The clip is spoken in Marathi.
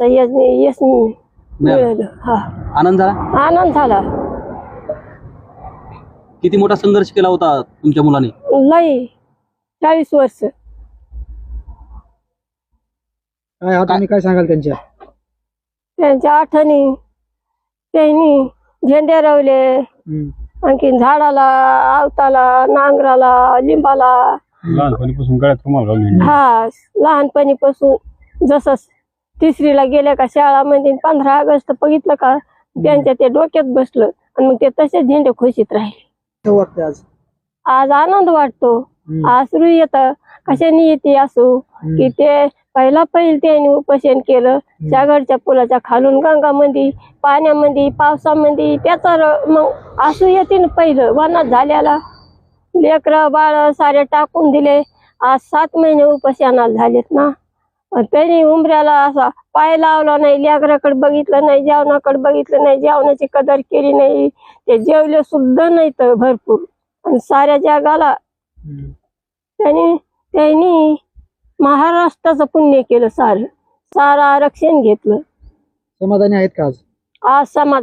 आजचा यश यश मिळालं हा. आनंद झाला? आनंद झाला. किती मोठा संघर्ष केला होता तुमच्या मुलाने? लई. चाळीस वर्ष. काय आठवणी काय सांगाल त्यांच्या? त्यांच्या आठवणी त्यांनी झेंडे रवले हम्म. आणखीन झाडाला आवताला नांगराला लिंबाला. लहानपणीपासून गळ्यात रुमाल घालून. हा लहानपणीपासून जसं तिसरीला गेल्या का शाळामध्ये? पंधरा ऑगस्ट बघितलं का? त्यांच्या ते डोक्यात बसलं आणि मग ते तसे झेंडे खुशीत राहिले. आज? आज आनंद वाटतो. आसरू येतं. कशाने येते असू की ते पहिला पहिल त्यांनी उपोषण केलं. सागरच्या पुलाच्या खालून गंगामध्ये पाण्यामध्ये पावसामध्ये त्याचा र- मग असू येते ना पहिलं. वनात झाल्याला लेकरं बाळ सारे टाकून दिले. आज सात महिने उपोषणाला झालेत ना? त्यांनी उमऱ्याला असा पाय लावला नाही लेकराकडे बघितलं नाही जेवणाकडे बघितलं नाही जेवणाची कदर केली नाही. ते जेवले सुद्धा नाही तर भरपूर. आणि साऱ्या जगाला. त्यांनी त्यांनी महाराष्ट्राचं पुण्य केलं सारं. सारं आरक्षण घेतलं. समाधानी आहेत का आज? आज समाज